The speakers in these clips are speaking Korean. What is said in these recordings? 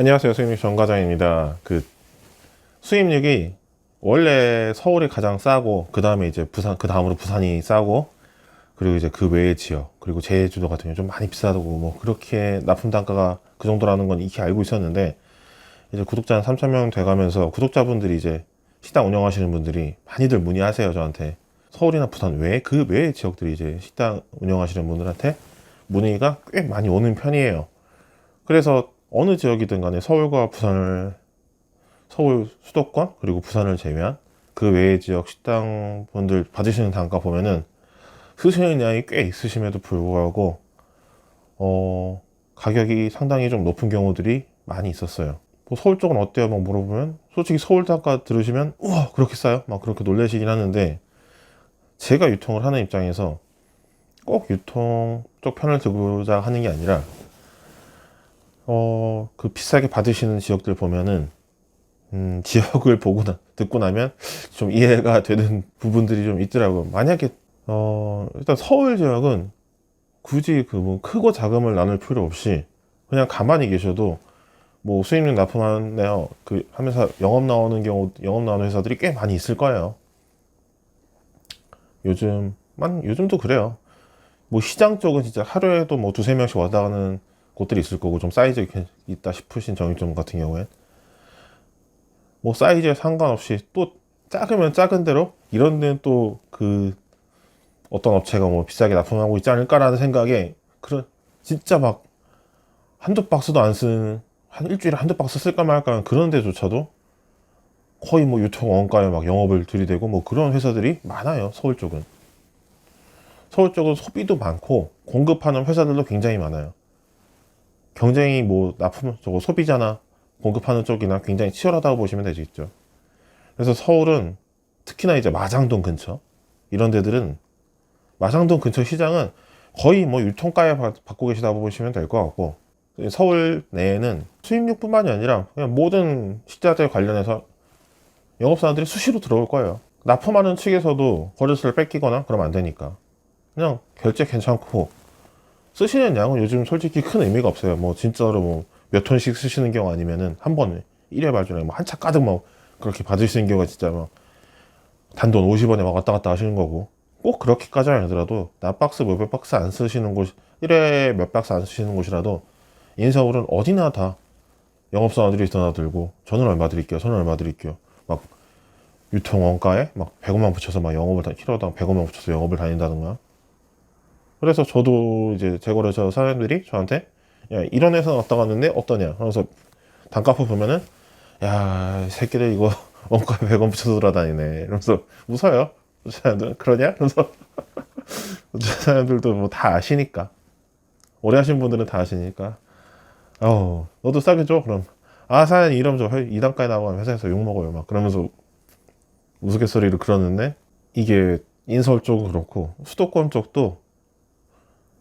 안녕하세요. 수입육 정과장입니다. 그 수입육이 원래 서울이 가장 싸고 그 다음에 이제 부산 그 다음으로 부산이 싸고 그리고 이제 그 외의 지역 그리고 제주도 같은 경우 좀 많이 비싸다고 뭐 그렇게 납품 단가가 그 정도라는 건 익히 알고 있었는데 이제 구독자 한 3천 명 돼가면서 구독자분들이 이제 식당 운영하시는 분들이 많이들 문의하세요 저한테 서울이나 부산 외그 외의 지역들이 이제 식당 운영하시는 분들한테 문의가 꽤 많이 오는 편이에요. 그래서 어느 지역이든 간에 서울과 부산을 서울 수도권 그리고 부산을 제외한 그 외의 지역 식당 분들 받으시는 단가 보면은 쓰시는 양이 꽤 있으심에도 불구하고 어 가격이 상당히 좀 높은 경우들이 많이 있었어요. 뭐 서울 쪽은 어때요? 막 물어보면 솔직히 서울 단가 들으시면 우와 그렇게 싸요? 막 그렇게 놀라시긴 하는데 제가 유통을 하는 입장에서 꼭 유통 쪽 편을 들고자 하는 게 아니라 어, 그 비싸게 받으시는 지역들 보면은, 음, 지역을 보고 나, 듣고 나면 좀 이해가 되는 부분들이 좀 있더라고요. 만약에, 어, 일단 서울 지역은 굳이 그 뭐 크고 작음을 나눌 필요 없이 그냥 가만히 계셔도 뭐 수입률 납품하네요. 그 하면서 영업 나오는 경우, 영업 나오는 회사들이 꽤 많이 있을 거예요. 요즘만, 요즘도 그래요. 뭐 시장 쪽은 진짜 하루에도 뭐 두세 명씩 왔다 가는 곳들이 있을 거고 좀 사이즈 있다 싶으신 정육점 같은 경우엔. 뭐 사이즈에 상관없이 또 작으면 작은 대로 이런 데는 또 그 어떤 업체가 뭐 비싸게 납품하고 있지 않을까라는 생각에 그런 진짜 막 한두 박스도 안쓴한 일주일에 한두 박스 쓸까 말까 하는 그런 데조차도 거의 뭐 유통 원가에 막 영업을 들이대고 뭐 그런 회사들이 많아요 서울 쪽은. 서울 쪽은 소비도 많고 공급하는 회사들도 굉장히 많아요 경쟁이 뭐 납품 저거 소비자나 공급하는 쪽이나 굉장히 치열하다고 보시면 되겠죠. 그래서 서울은 특히나 이제 마장동 근처 이런 데들은 마장동 근처 시장은 거의 뭐 유통가에 받- 받고 계시다고 보시면 될 것 같고 서울 내에는 수입육뿐만이 아니라 그냥 모든 식자재 관련해서 영업사원들이 수시로 들어올 거예요. 납품하는 측에서도 거래수를 뺏기거나 그러면 안 되니까 그냥 결제 괜찮고 쓰시는 양은 요즘 솔직히 큰 의미가 없어요. 뭐 진짜로 뭐 몇 톤씩 쓰시는 경우 아니면은 한 번에 1회 발주에 뭐 한 차 가득 막 그렇게 받으시는 경우가 진짜 막 단돈 50원에 막 왔다 갔다 하시는 거고 꼭 그렇게까지 아니더라도 나 박스 몇백 박스 안 쓰시는 곳 1회 몇 박스 안 쓰시는 곳이라도 인서울은 어디나 다 영업사원들이 드나들고 저는 얼마 드릴게요. 저는 얼마 드릴게요. 막 유통 원가에 막 100원만 붙여서 막 영업을 다 키로당 100원만 붙여서 영업을 다닌다든가 그래서 저도 이제 재거래처 사장님들이 저한테 야 이런 회사 왔다 갔는데 어떠냐? 그래서 단가표 보면은 야이 새끼들 이거 원가에 100원 붙여서 돌아다니네. 이러면서 웃어요. 사장님들 그러냐? 그래서 사장님들도 뭐 다 아시니까. 오래 하신 분들은 다 아시니까 어 너도 싸게 줘 그럼 아 사장님 이러면 저 2단가에 나가면 회사에서 욕먹어요. 막 그러면서 우스갯소리를 그러는데 이게 인서울 쪽은 그렇고 수도권 쪽도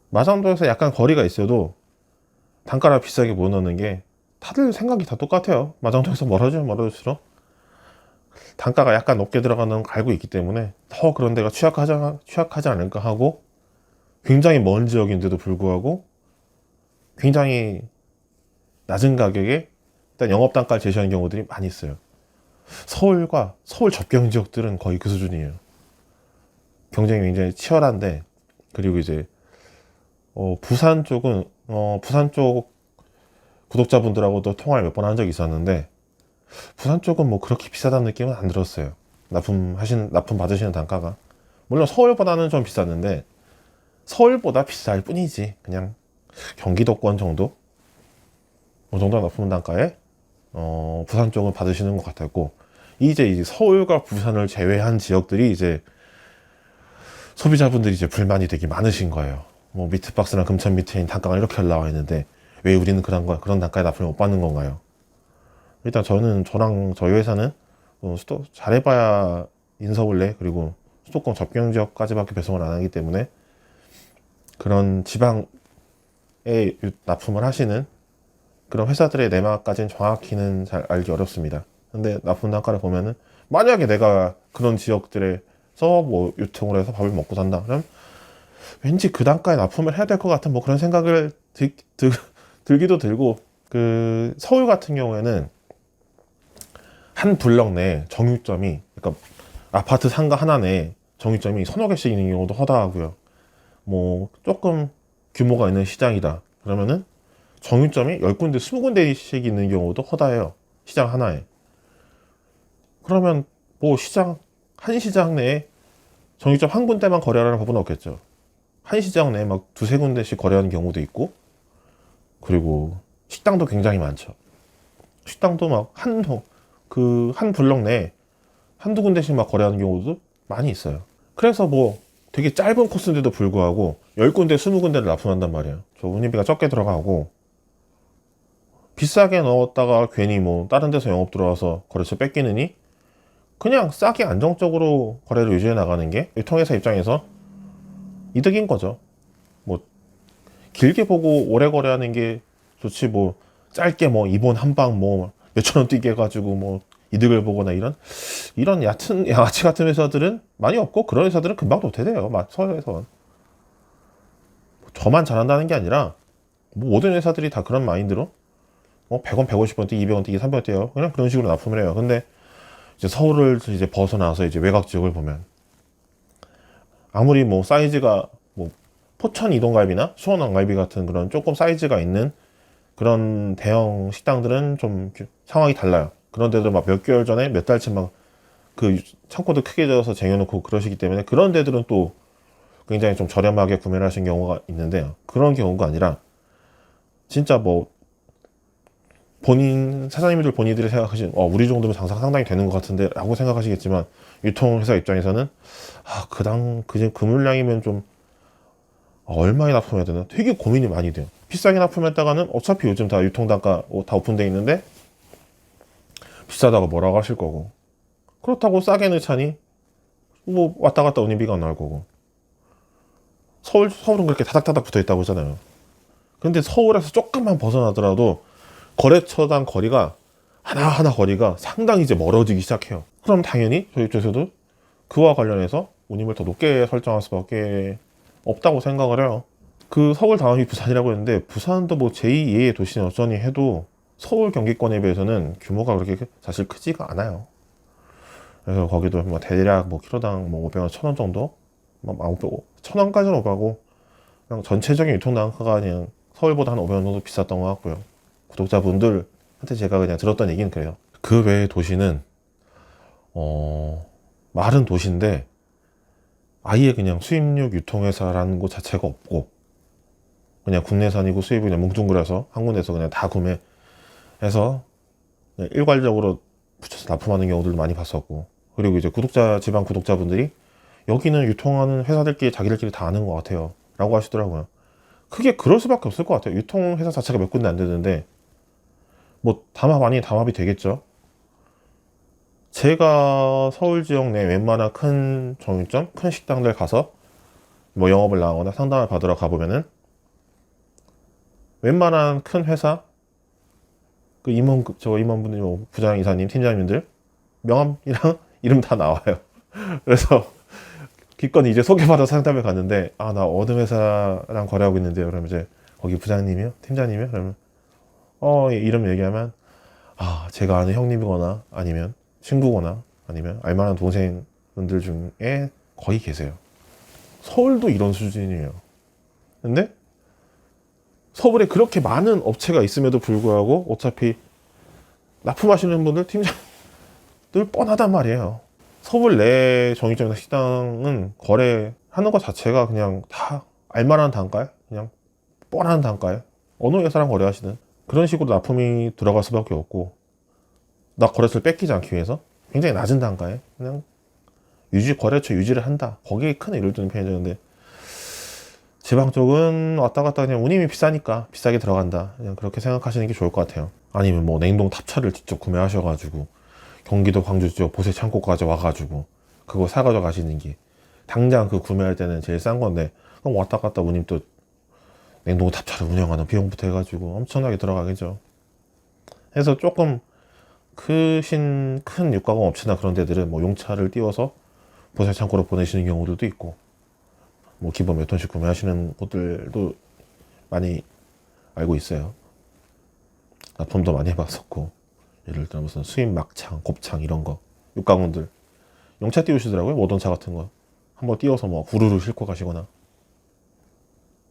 마장도에서 약간 거리가 있어도 단가를 비싸게 못 넣는 게 다들 생각이 다 똑같아요. 마장도에서 멀어지면 멀어질수록 단가가 약간 높게 들어가는 걸 알고 있기 때문에 더 그런 데가 취약하지, 취약하지 않을까 하고 굉장히 먼 지역인데도 불구하고 굉장히 낮은 가격에 일단 영업 단가를 제시하는 경우들이 많이 있어요. 서울과 서울 접경 지역들은 거의 그 수준이에요. 경쟁이 굉장히 치열한데 그리고 이제 어, 부산 쪽은 어, 부산 쪽 구독자분들하고도 통화를 몇 번 한 적이 있었는데 부산 쪽은 뭐 그렇게 비싸다는 느낌은 안 들었어요. 납품 하시는 납품 받으시는 단가가 물론 서울보다는 좀 비쌌는데 서울보다 비쌀 뿐이지 그냥 경기도권 정도 그 정도 납품 단가에 어, 부산 쪽은 받으시는 것 같았고 이제 이제 서울과 부산을 제외한 지역들이 이제 소비자분들이 이제 불만이 되게 많으신 거예요. 뭐 미트박스나 금천 미트인 단가가 이렇게 올라와 있는데 왜 우리는 그런 거 그런 단가에 납품을 못 받는 건가요? 일단 저는 저랑 저희 회사는 어, 수도 잘해봐야 인서울 내 그리고 수도권 접경 지역까지밖에 배송을 안 하기 때문에 그런 지방에 유- 납품을 하시는 그런 회사들의 내막까지는 정확히는 잘 알기 어렵습니다. 근데 납품 단가를 보면은 만약에 내가 그런 지역들에서 뭐 유통을 해서 밥을 먹고 산다 그럼 왠지 그 단가에 납품을 해야 될 것 같은 뭐 그런 생각을 들, 들, 들기도 들고 그 서울 같은 경우에는 한 블럭 내 정육점이 그러니까 아파트 상가 하나 내 정육점이 서너 개씩 있는 경우도 허다하고요. 뭐 조금 규모가 있는 시장이다. 그러면은 정육점이 10군데, 20군데씩 있는 경우도 허다해요. 시장 하나에. 그러면 뭐 시장 한 시장 내에 정육점 한 군데만 거래하라는 법은 없겠죠. 한 시장 내에 막 두세 군데씩 거래하는 경우도 있고 그리고 식당도 굉장히 많죠. 식당도 막 한, 그, 한 블럭 내에 한두 군데씩 막 거래하는 경우도 많이 있어요. 그래서 뭐 되게 짧은 코스인데도 불구하고 10군데, 20군데를 납품한단 말이에요. 저 운임비가 적게 들어가고 비싸게 넣었다가 괜히 뭐 다른 데서 영업 들어와서 거래처 뺏기느니 그냥 싸게 안정적으로 거래를 유지해 나가는 게 유통회사 입장에서 이득인 거죠. 뭐 길게 보고 오래 거래하는 게 좋지 뭐 짧게 뭐 이번 한 방 뭐 몇천 원 뛰게 해가지고 뭐 이득을 보거나 이런 이런 얕은 양아치 같은 회사들은 많이 없고 그런 회사들은 금방 도태돼요. 막 서울에선 저만 잘한다는 게 아니라 뭐 모든 회사들이 다 그런 마인드로 뭐 100원, 150원 뛰기, 200원 뛰기, 300원 뛰어요. 그냥 그런 식으로 납품을 해요. 근데 이제 서울을 이제 벗어나서 이제 외곽 지역을 보면 아무리 뭐 사이즈가 뭐 포천 이동갈비나 수원 왕갈비 같은 그런 조금 사이즈가 있는 그런 대형 식당들은 좀 상황이 달라요. 그런 데들 막몇 개월 전에 몇 달치 막 그 창고도 크게 져서 쟁여놓고 그러시기 때문에 그런 데들은 또 굉장히 좀 저렴하게 구매를 하신 경우가 있는데요. 그런 경우가 아니라 진짜 뭐 본인 사장님들 본인들이 생각하시는 어, 우리 정도면 장사 상당히 되는 것 같은데 라고 생각하시겠지만 유통회사 입장에서는 아 그당 그, 그 물량이면 좀 아, 얼마에 납품해야 되나 되게 고민이 많이 돼요. 비싸게 납품했다가는 어차피 요즘 다 유통 단가 어, 다 오픈돼 있는데 비싸다고 뭐라고 하실 거고 그렇다고 싸게 넣자니 뭐 왔다 갔다 운임비가 나올 거고 서울 서울은 그렇게 다닥다닥 붙어 있다고 하잖아요. 근데 서울에서 조금만 벗어나더라도 거래처당 거리가 하나하나 거리가 상당히 이제 멀어지기 시작해요. 그럼 당연히 저희 입장에서도 그와 관련해서 운임을 더 높게 설정할 수밖에 없다고 생각을 해요. 그 서울 다음이 부산이라고 했는데 부산도 뭐 제2의 도시는 어쩌니 해도 서울 경기권에 비해서는 규모가 그렇게 사실 크지가 않아요. 그래서 거기도 뭐 대략 뭐 키로당 뭐 500원, 1000원 정도? 뭐 1000원까지는 오가고 그냥 전체적인 유통 단가가 그냥 서울보다 한 500원 정도 비쌌던 것 같고요. 구독자분들한테 제가 그냥 들었던 얘기는 그래요. 그 외의 도시는 어 마른 도시인데 아예 그냥 수입육 유통회사라는 곳 자체가 없고 그냥 국내산이고 수입이 그냥 뭉뚱그려서 한 군데서 그냥 다 구매해서 그냥 일괄적으로 붙여서 납품하는 경우들도 많이 봤었고 그리고 이제 구독자 지방 구독자분들이 여기는 유통하는 회사들끼리 자기들끼리 다 아는 것 같아요 라고 하시더라고요 크게 그럴 수밖에 없을 것 같아요 유통회사 자체가 몇 군데 안 되는데 뭐 담합 아닌 담합이 되겠죠 제가 서울 지역 내 웬만한 큰 정육점, 큰 식당들 가서 뭐 영업을 나가거나 상담을 받으러 가보면은 웬만한 큰 회사 그 임원 저 임원분들 뭐 부장 이사님 팀장님들 명함이랑 이름 다 나와요. 그래서 기껏 이제 소개받아 상담을 갔는데 아 나 어느 회사랑 거래하고 있는데요. 그러면 이제 거기 부장님이요, 팀장님이요. 그러면 어 예, 이름 얘기하면 아 제가 아는 형님이거나 아니면 친구거나 아니면 알만한 동생분들 중에 거의 계세요. 서울도 이런 수준이에요. 근데 서울에 그렇게 많은 업체가 있음에도 불구하고 어차피 납품하시는 분들 팀장들 뻔하단 말이에요. 서울 내 정육점이나 식당은 거래하는 것 자체가 그냥 다 알만한 단가에 그냥 뻔한 단가에 어느 회사랑 거래하시든 그런 식으로 납품이 들어갈 수밖에 없고 나 거래처를 뺏기지 않기 위해서 굉장히 낮은 단가에 그냥 유지 거래처 유지를 한다. 거기에 큰 의의를 두는 편이 되는데 지방 쪽은 왔다 갔다 그냥 운임이 비싸니까 비싸게 들어간다. 그냥 그렇게 생각하시는 게 좋을 것 같아요. 아니면 뭐 냉동 탑차를 직접 구매하셔가지고 경기도 광주 쪽 보세 창고까지 와가지고 그거 사가져 가시는 게 당장 그 구매할 때는 제일 싼 건데 그럼 왔다 갔다 운임 또 냉동 탑차를 운영하는 비용부터 해가지고 엄청나게 들어가겠죠. 해서 조금 크신 큰 육가공 업체나 그런 데들은 뭐 용차를 띄워서 보세 창고로 보내시는 경우들도 있고 뭐 기본 몇 톤씩 구매하시는 곳들도 많이 알고 있어요. 납품도 많이 해봤었고 예를 들어 무슨 수입 막창, 곱창 이런 거 육가공들 용차 띄우시더라고요 모던차 같은 거 한번 띄워서 뭐 후루루 싣고 가시거나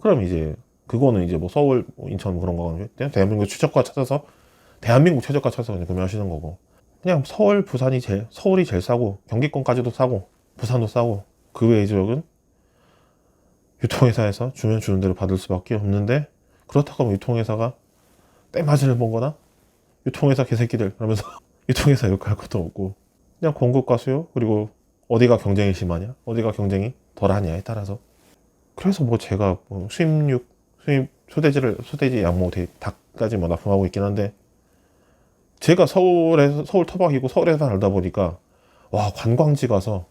그럼 이제 그거는 이제 뭐 서울, 뭐 인천 그런 거는 대한민국 최저가 찾아서 대한민국 최저가 찾아서 그냥 구매하시는 거고. 그냥 서울, 부산이 제일 서울이 제일 싸고 경기권까지도 싸고 부산도 싸고 그 외의 지역은 유통회사에서 주면 주는 대로 받을 수밖에 없는데 그렇다고 하면 유통회사가 땜맞이를 본거나 유통회사 개새끼들 그러면서 유통회사 욕할 것도 없고. 그냥 공급과 수요 그리고 어디가 경쟁이 심하냐 어디가 경쟁이 덜하냐에 따라서. 그래서 뭐 제가 뭐 수입육 수입 소돼지를 소돼지 양모 돼 닭까지 뭐 납품하고 있긴 한데 제가 서울에서 서울 토박이고 서울에서 살다 보니까 와 관광지 가서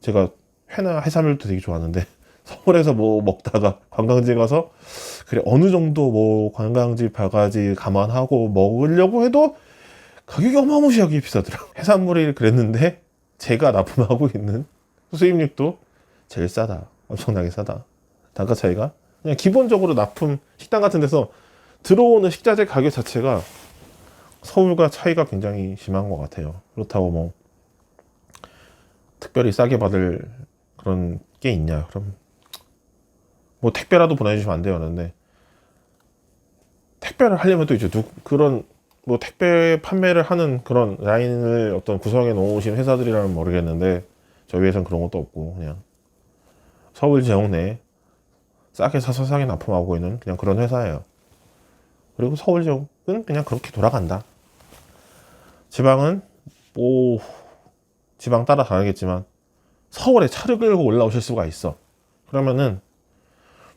제가 회나 해산물도 되게 좋아하는데 서울에서 뭐 먹다가 관광지 가서 그래 어느 정도 뭐 관광지 바가지 감안하고 먹으려고 해도 가격이 어마무시하게 비싸더라고 해산물이 그랬는데 제가 납품하고 있는 수입육도 제일 싸다. 엄청나게 싸다. 단가 차이가 그냥 기본적으로 납품 식당 같은 데서 들어오는 식자재 가격 자체가 서울과 차이가 굉장히 심한 것 같아요. 그렇다고 뭐 특별히 싸게 받을 그런 게 있냐. 그럼 뭐 택배라도 보내주시면 안 돼요. 그런데 택배를 하려면 또 이제 누 그런 뭐 택배 판매를 하는 그런 라인을 어떤 구성해 놓으신 회사들이라면 모르겠는데 저희 회사는 그런 것도 없고 그냥 서울 지역 내에 싸게 사서 싸게 납품하고 있는 그냥 그런 회사예요. 그리고 서울 지역은 그냥 그렇게 돌아간다. 지방은 뭐 지방 따라 다르겠지만 서울에 차를 끌고 올라오실 수가 있어. 그러면은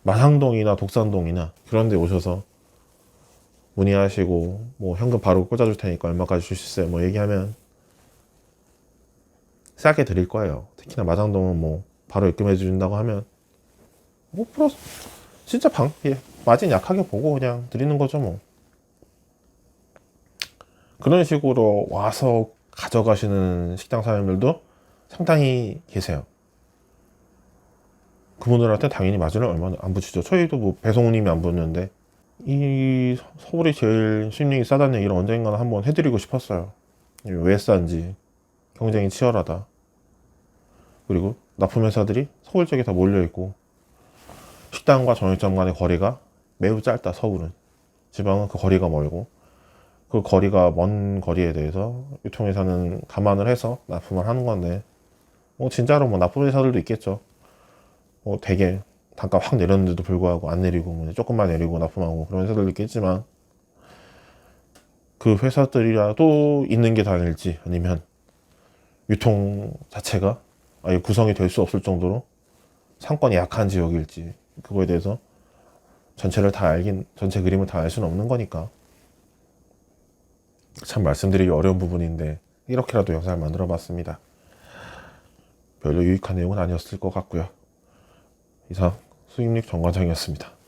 마상동이나 독산동이나 그런 데 오셔서 문의하시고 뭐 현금 바로 꽂아줄 테니까 얼마까지 주실 수 있어요 뭐 얘기하면 싸게 드릴 거예요 특히나 마장동은 뭐 바로 입금해 주신다고 하면 뭐 플러스 진짜 방 예, 마진 약하게 보고 그냥 드리는 거죠 뭐. 그런 식으로 와서 가져가시는 식당 사장님들도 상당히 계세요. 그분들한테 당연히 마진을 얼마 안 붙이죠. 저희도 뭐 배송님이 안 붙는데 이 서울이 제일 수입력이 싸다는 얘기를 언젠가는 한번 해드리고 싶었어요. 왜 싼지. 경쟁이 치열하다. 그리고 납품 회사들이 서울 쪽에 다 몰려있고 식당과 정육점 간의 거리가 매우 짧다 서울은 지방은 그 거리가 멀고 그 거리가 먼 거리에 대해서 유통회사는 감안을 해서 납품을 하는 건데 뭐 진짜로 뭐 납품회사들도 있겠죠. 뭐 되게 단가 확 내렸는데도 불구하고 안 내리고 뭐 조금만 내리고 납품하고 그런 회사들도 있겠지만 그 회사들이라도 있는 게 다일지 아니면 유통 자체가 아예 구성이 될 수 없을 정도로 상권이 약한 지역일지 그거에 대해서 전체를 다 알긴 전체 그림을 다 알 수는 없는 거니까. 참 말씀드리기 어려운 부분인데 이렇게라도 영상을 만들어 봤습니다. 별로 유익한 내용은 아니었을 것 같고요. 이상 수익률 정관장이었습니다.